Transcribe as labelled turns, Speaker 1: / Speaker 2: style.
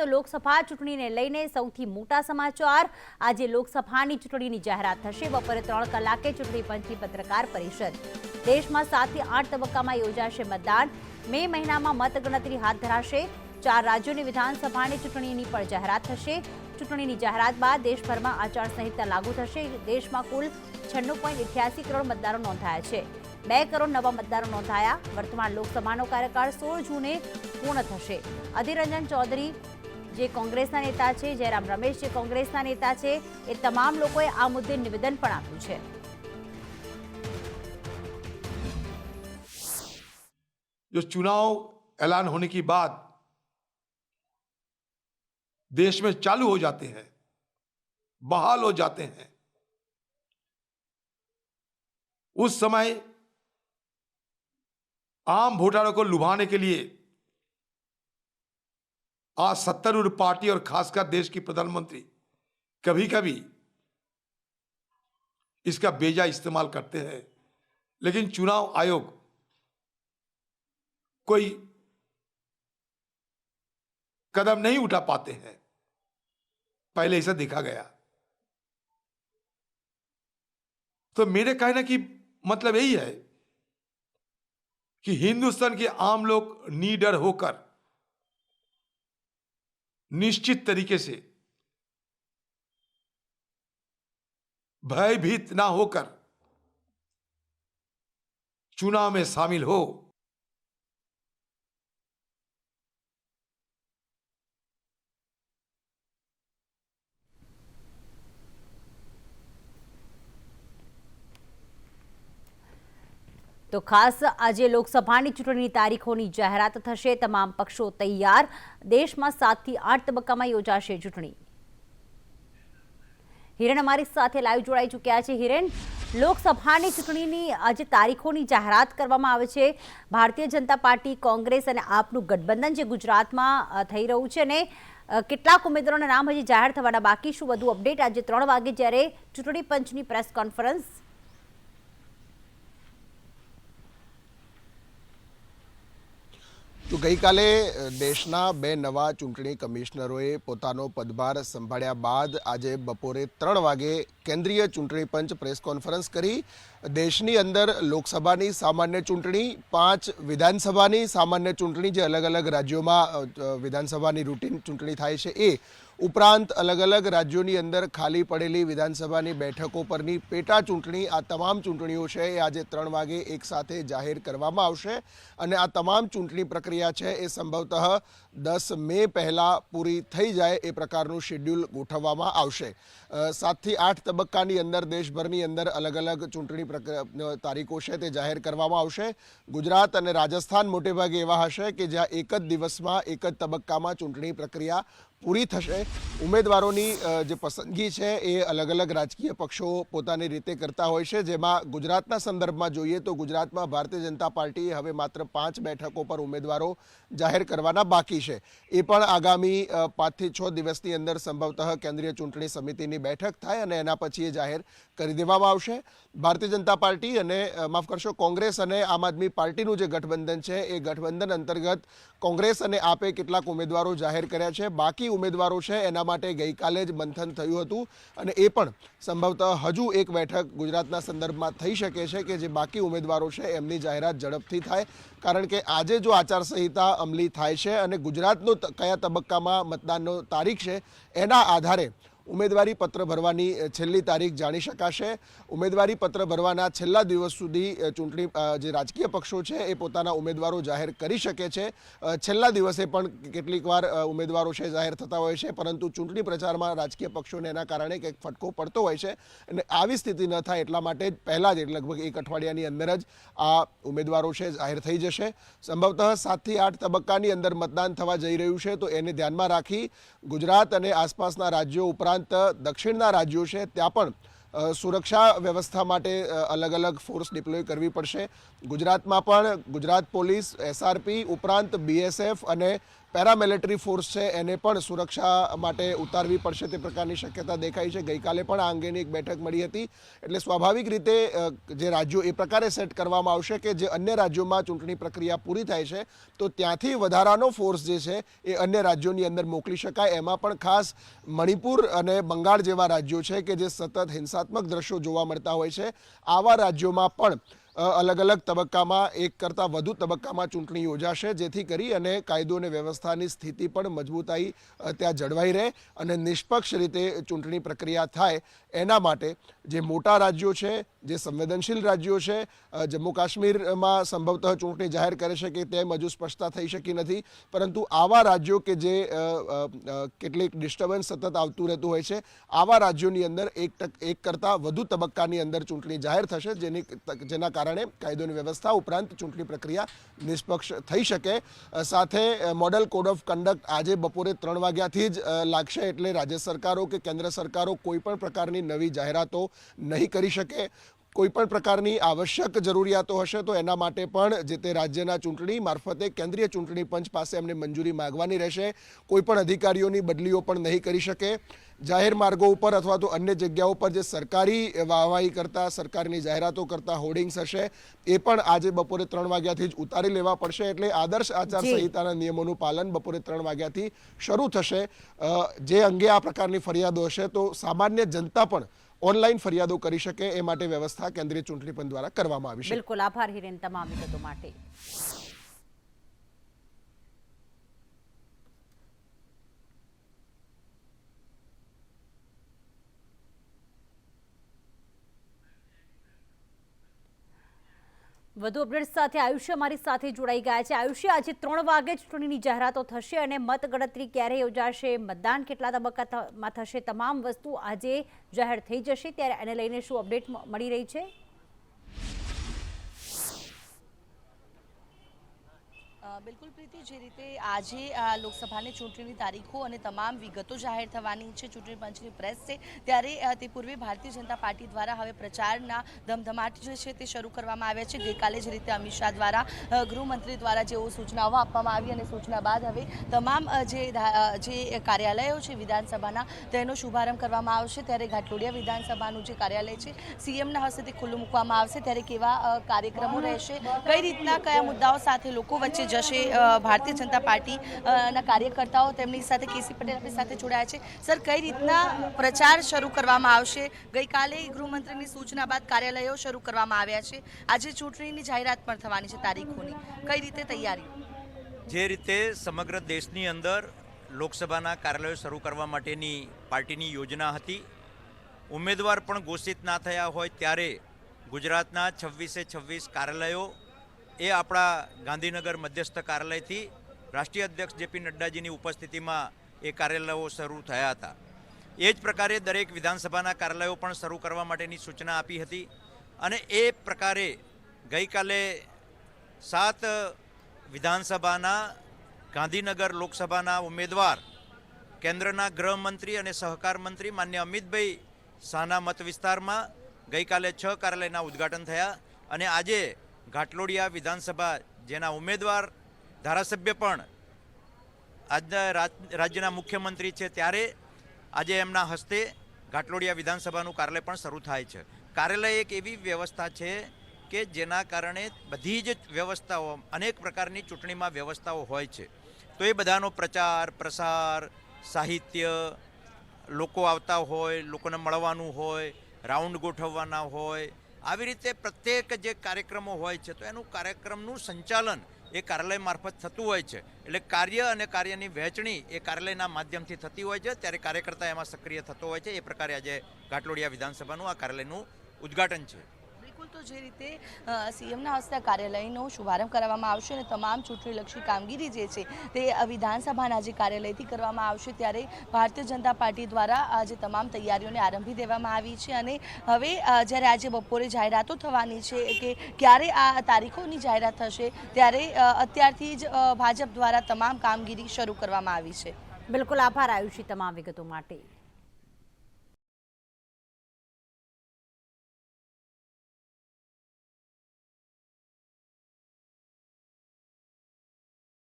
Speaker 1: તો લોકસભા ચૂંટણીને લઈને સૌથી મોટા સમાચાર. આજે લોકસભાની ચૂંટણીની જાહેરાત થશે. બપોરે ત્રણ કલાકે ચૂંટણી પંચની પત્રકાર પરિષદ. દેશમાં સાતથી આઠ તબક્કામાં યોજાશે મતદાન. મે મહિનામાં મતગણતરી હાથ ધરાશે. ચાર રાજ્યોની વિધાનસભાની ચૂંટણીની પણ જાહેરાત થશે. ચૂંટણીની જાહેરાત બાદ દેશભરમાં આચારસંહિતા લાગુ થશે. દેશમાં કુલ છન્નું પોઈન્ટ ઇઠ્યાસી કરોડ મતદારો નોંધાયા છે. બે કરોડ નવા મતદારો નોંધાયા. વર્તમાન લોકસભાનો કાર્યકાળ સોળ જૂને પૂર્ણ થશે. અધિરંજન ચૌધરી જે કોંગ્રેસના નેતા છે જયરામ રમેશ જે કોંગ્રેસના નેતા છે એ તમામ લોકોએ આ મુદ્દે નિવેદન પણ આપ્યું છે
Speaker 2: जो चुनाव ऐलान होने की बाद देश में चालू हो जाते हैं बहाल हो जाते हैं उस समय आम वोटरों को लुभाने के लिए आज सत्तारूढ़ पार्टी और खासकर देश की प्रधानमंत्री कभी कभी इसका बेजा इस्तेमाल करते हैं। लेकिन चुनाव आयोग कोई कदम नहीं उठा पाते हैं। पहले ऐसा देखा गया। तो मेरे कहने की मतलब यही है कि हिंदुस्तान के आम लोग नीडर होकर निश्चित तरीके से भयभीत ना होकर चुनाव में शामिल हो।
Speaker 1: તો ખાસ આજે લોકસભાની ચૂંટણીની તારીખોની જાહેરાત થશે. તમામ પક્ષો તૈયાર. દેશમાં સાતથી આઠ તબક્કામાં યોજાશે ચૂંટણી. હિરેન અમારી સાથે લાઈવ જોડાઈ ચૂક્યા છે. હિરેન, લોકસભાની ચૂંટણીની આજે તારીખોની જાહેરાત કરવામાં આવે છે. ભારતીય જનતા પાર્ટી, કોંગ્રેસ અને આપનું ગઠબંધન જે ગુજરાતમાં થઈ રહ્યું છે અને કેટલાક ઉમેદવારોના નામ હજી જાહેર થવાના બાકી. શું વધુ અપડેટ આજે ત્રણ વાગે જ્યારે ચૂંટણી પંચની પ્રેસ કોન્ફરન્સ
Speaker 3: તો ગઈકાલે દેશના બે નવા ચૂંટણી કમિશનરોએ પોતાનો પદભાર સંભાળ્યા બાદ આજે બપોરે ત્રણ વાગે કેન્દ્રીય ચૂંટણી પંચ પ્રેસ કોન્ફરન્સ કરી દેશની અંદર લોકસભાની સામાન્ય ચૂંટણી, પાંચ વિધાનસભાની સામાન્ય ચૂંટણી જે અલગ અલગ રાજ્યોમાં વિધાનસભાની રૂટીન ચૂંટણી થાય છે, એ ઉપરાંત અલગ અલગ રાજ્યોની અંદર ખાલી પડેલી વિધાનસભાની બેઠકો પરની પેટા ચૂંટણી, આ તમામ ચૂંટણીઓ છે, એ આજે ત્રણ વાગે એક સાથે જાહેર કરવામાં આવશે. અને આ તમામ ચૂંટણી પ્રક્રિયા છે, એ સંભવતઃ દસ મે પહેલાં પૂરી થઈ જાય એ પ્રકારનું શેડ્યુલ ગોઠવવામાં આવશે. સાતથી આઠ તબક્કાની અંદર દેશભરની અંદર અલગ અલગ ચૂંટણી તારીખો છે તે જાહેર કરવામાં આવશે. ગુજરાત અને રાજસ્થાન મોટેભાગે એવા હશે કે જ્યાં એક જ દિવસમાં એક જ તબક્કામાં ચૂંટણી પ્રક્રિયા પૂરી થશે. ઉમેદવારોની જે પસંદગી છે એ અલગ અલગ રાજકીય પક્ષો પોતાની રીતે કરતા હોય છે. જેમાં ગુજરાતના સંદર્ભમાં જોઈએ તો ગુજરાતમાં ભારતીય જનતા પાર્ટીએ હવે માત્ર પાંચ બેઠકો પર ઉમેદવારો જાહેર કરવાના બાકી છે. એ પણ આગામી પાંચથી છ દિવસની અંદર સંભવતઃ કેન્દ્રીય ચૂંટણી સમિતિની બેઠક થાય અને એના પછી એ જાહેર કરી દેવામાં આવશે. ભારતીય જનતા પાર્ટી અને માફ કરશો, કોંગ્રેસ અને આમ આદમી પાર્ટીનું જે ગઠબંધન છે, એ ગઠબંધન અંતર્ગત કોંગ્રેસ અને આપે કેટલાક ઉમેદવારો જાહેર કર્યા છે. બાકી ઉમેદવારો છે, એના માટે ગઈકાલે જ મંથન થયું હતું અને એ પણ સંભવતઃ હજુ એક બેઠક ગુજરાતના સંદર્ભમાં થઈ શકે છે કે જે બાકી ઉમેદવારો છે, એમની જાહેરાત ઝડપથી થાય. કારણ કે આજે જો આચારસંહિતા અમલી થાય છે અને ગુજરાતનો કયા તબક્કામાં મતદાનનો તારીખ છે, એના આધારે ઉમેદવારી પત્ર ભરવાની છેલ્લી તારીખ જાણી શકાશે. ઉમેદવારી પત્ર ભરવાના છેલ્લા દિવસ સુધી ચૂંટણી જે રાજકીય પક્ષો છે, એ પોતાના ઉમેદવારો જાહેર કરી શકે છે. છેલ્લા દિવસે પણ કેટલીક વાર ઉમેદવારો છે, જાહેર થતા હોય છે, પરંતુ ચૂંટણી પ્રચારમાં રાજકીય પક્ષોને એના કારણે કંઈક ફટકો પડતો હોય છે. અને આવી સ્થિતિ ન થાય એટલા માટે પહેલાં જ, લગભગ એક અઠવાડિયાની અંદર જ આ ઉમેદવારો છે, જાહેર થઈ જશે. સંભવતઃ સાતથી આઠ તબક્કાની અંદર મતદાન થવા જઈ રહ્યું છે, તો એને ધ્યાનમાં રાખી ગુજરાત અને આસપાસના રાજ્યો ઉપરાંત દક્ષિણના રાજ્યો છે, ત્યાં પણ સુરક્ષા વ્યવસ્થા માટે અલગ અલગ ફોર્સ ડિપ્લોય કરવી પડશે. ગુજરાતમાં પણ ગુજરાત પોલીસ, એસઆરપી ઉપરાંત બીએસએફ અને પેરામિલિટરી ફોર્સ છે, એને પણ સુરક્ષા માટે ઉતારવી પડશે તે પ્રકારની શક્યતા દેખાઈ છે. ગઈકાલે પણ આ અંગેની એક બેઠક મળી હતી. એટલે સ્વાભાવિક રીતે જે રાજ્યો એ પ્રકારે સેટ કરવામાં આવશે કે જે અન્ય રાજ્યોમાં ચૂંટણી પ્રક્રિયા પૂરી થાય છે, તો ત્યાંથી વધારાનો ફોર્સ જે છે એ અન્ય રાજ્યોની અંદર મોકલી શકાય. એમાં પણ ખાસ મણિપુર અને બંગાળ જેવા રાજ્યો છે કે જે સતત હિંસાત્મક દ્રશ્યો જોવા મળતા હોય છે. આવા રાજ્યોમાં પણ અલગ અલગ તબક્કામાં, એક કરતાં વધુ તબક્કામાં ચૂંટણી યોજાશે, જેથી કરી અને કાયદો અને વ્યવસ્થાની સ્થિતિ પણ મજબૂતાઈ ત્યાં જળવાઈ રહે અને નિષ્પક્ષ રીતે ચૂંટણી પ્રક્રિયા થાય એના માટે જે મોટા રાજ્યો છે, જે સંવેદનશીલ રાજ્યો છે જમ્મુ કાશ્મીરમાં સંભવતઃ ચૂંટણી જાહેર કરે છે કે તેમ હજુ સ્પષ્ટતા થઈ શકી નથી. પરંતુ આવા રાજ્યો કે જે કેટલીક ડિસ્ટર્બન્સ સતત આવતું રહેતું હોય છે, આવા રાજ્યોની અંદર એક એક કરતાં વધુ તબક્કાની અંદર ચૂંટણી જાહેર થશે, જેની જેના કારણે કાયદો કાયદોની વ્યવસ્થા ઉપરાંત ચૂંટણી પ્રક્રિયા નિષ્પક્ષ થઈ શકે. સાથે મોડલ કોડ ઓફ કન્ડક્ટ આજે બપોરે ત્રણ વાગ્યાથી જ લાગશે એટલે રાજ્ય સરકારો કે કેન્દ્ર સરકારો કોઈ પણ પ્રકારની નવી જાહેરાતો નહીં કરી શકે. કોઈ પણ પ્રકારની આવશ્યક જરૂરિયાતો હશે તો એના માટે પણ જે તે રાજ્યના ચૂંટણી મારફતે કેન્દ્રીય ચૂંટણી પંચ પાસે એમને મંજૂરી માગવાની રહેશે. કોઈ પણ અધિકારીઓની બદલીઓ પણ નહીં કરી શકે. જાહેર માર્ગો ઉપર અથવા તો અન્ય જગ્યાઓ પર જે સરકારી વાહવાહી કરતા સરકારની જાહેરાતો કરતા હોર્ડિંગ્સ હશે એ પણ આજે બપોરે ત્રણ વાગ્યાથી જ ઉતારી લેવા પડશે એટલે આદર્શ આચાર સંહિતાના નિયમોનું પાલન બપોરે ત્રણ વાગ્યાથી શરૂ થશે. જે અંગે આ પ્રકારની ફરિયાદો હશે તો સામાન્ય જનતા પણ ઓનલાઈન ફરિયાદો કરી શકે એ માટે વ્યવસ્થા કેન્દ્રીય ચૂંટણી પંચ દ્વારા કરવામાં આવી છે.
Speaker 1: બિલકુલ. આભાર હિરેન તમામ વિગતો માટે. વધુ અપડેટ્સ સાથે આયુષ્ય અમારી સાથે જોડાઈ ગયા છે. આયુષ્ય, આજે ત્રણ વાગે ચૂંટણીની જાહેરાતો થશે અને મતગણતરી ક્યારે યોજાશે? મતદાન કેટલા તબક્કામાં થશે? તમામ વસ્તુ આજે જાહેર થઈ જશે. ત્યારે એને લઈને શું અપડેટ મળી રહી છે?
Speaker 4: બિલકુલ પ્રીતિ જે રીતે આજે લોકસભાની ચૂંટણીની તારીખો અને તમામ વિગતો જાહેર થવાની છે ચૂંટણી પંચની પ્રેસ છે ત્યારે તે પૂર્વે ભારતીય જનતા પાર્ટી દ્વારા હવે પ્રચારના ધમધમાટ જે છે તે શરૂ કરવામાં આવ્યા છે. ગઈકાલે જ રીતે અમિત શાહ દ્વારા ગૃહમંત્રી દ્વારા જેઓ સૂચનાઓ આપવામાં આવી અને સૂચના બાદ હવે તમામ જે જે કાર્યાલયો છે વિધાનસભાના તેનો શુભારંભ કરવામાં આવશે. ત્યારે ઘાટલોડિયા વિધાનસભાનું જે કાર્યાલય છે સીએમના હસ્તે તે ખુલ્લું મૂકવામાં આવશે. ત્યારે કેવા કાર્યક્રમો રહેશે કઈ રીતના કયા મુદ્દાઓ સાથે લોકો વચ્ચે જશે ભારતીય જનતા પાર્ટી ના કાર્યકર્તાઓ તેમની સાથે કેસી પટેલ આપણી સાથે જોડાયા છે. સર, કઈ રીતના પ્રચાર શરૂ કરવામાં આવશે? ગઈકાલે ગૃહમંત્રીની સૂચના બાદ કાર્યાલયો શરૂ કરવામાં આવ્યા છે. આજે ચૂંટણીની જાહેરાત પણ થવાની છે તારીખોની. કઈ રીતે તૈયારી
Speaker 5: જે રીતે સમગ્ર દેશની અંદર લોકસભાના કાર્યાલયો શરૂ કરવા માટેની પાર્ટીની યોજના હતી, ઉમેદવાર પણ ઘોષિત ના થયા હોય ત્યારે ગુજરાતના છવ્વીસે છવ્વીસ કાર્યાલયો એ આપણા ગાંધીનગર મધ્યસ્થ કાર્યાલયથી રાષ્ટ્રીય અધ્યક્ષ જેપી નડ્ડાજીની ઉપસ્થિતિમાં એ કાર્યાલયો શરૂ થયા હતા. એ જ પ્રકારે દરેક વિધાનસભાના કાર્યાલયો પણ શરૂ કરવા માટેની સૂચના આપી હતી અને એ પ્રકારે ગઈકાલે સાત વિધાનસભાના, ગાંધીનગર લોકસભાના ઉમેદવાર, કેન્દ્રના ગૃહમંત્રી અને સહકાર મંત્રી માન્ય અમિતભાઈ શાહના મત વિસ્તારમાં ગઈકાલે છ કાર્યાલયના ઉદ્ઘાટન થયા અને આજે ઘાટલોડિયા વિધાનસભા, જેના ઉમેદવાર ધારાસભ્ય પણ આજના રાજ- રાજ્યના મુખ્યમંત્રી છે, ત્યારે આજે એમના હસ્તે ઘાટલોડિયા વિધાનસભાનું કાર્યાલય પણ શરૂ થાય છે. કાર્યાલય એક એવી વ્યવસ્થા છે કે જેના કારણે બધી જ વ્યવસ્થાઓ, અનેક પ્રકારની ચૂંટણીમાં વ્યવસ્થાઓ હોય છે. તો એ બધાનો પ્રચાર, પ્રસાર, સાહિત્ય લોકો આવતા હોય, લોકોને મળવાનું હોય, રાઉન્ડ ગોઠવવાના હોય આવી રીતે પ્રત્યેક જે કાર્યક્રમો હોય છે, તો એનું કાર્યક્રમનું સંચાલન એ કાર્યાલય મારફત થતું હોય છે. એટલે કાર્ય અને કાર્યની વહેંચણી એ કાર્યાલયના માધ્યમથી થતી હોય છે. ત્યારે કાર્યકર્તા એમાં સક્રિય થતો હોય છે. એ પ્રકારે આજે ઘાટલોડિયા વિધાનસભાનું આ કાર્યાલયનું ઉદ્ઘાટન છે.
Speaker 4: તો જે રીતે સીએમના હસ્તે કાર્યાલયનો શુભારંભ કરવામાં આવશે અને તમામ ચૂંટણીલક્ષી કામગીરી જે છે તે વિધાનસભાના જે કાર્યાલયથી કરવામાં આવશે ત્યારે ભારતીય જનતા પાર્ટી દ્વારા આજે તમામ તૈયારીઓને આરંભી દેવામાં આવી છે અને હવે જ્યારે આજે બપોરે જાહેરાતો થવાની છે કે ક્યારે આ તારીખોની જાહેરાત થશે ત્યારે અત્યારથી જ ભાજપ દ્વારા તમામ કામગીરી શરૂ કરવામાં આવી છે.
Speaker 1: બિલકુલ આભાર આયુષી તમામ વિગતો માટે.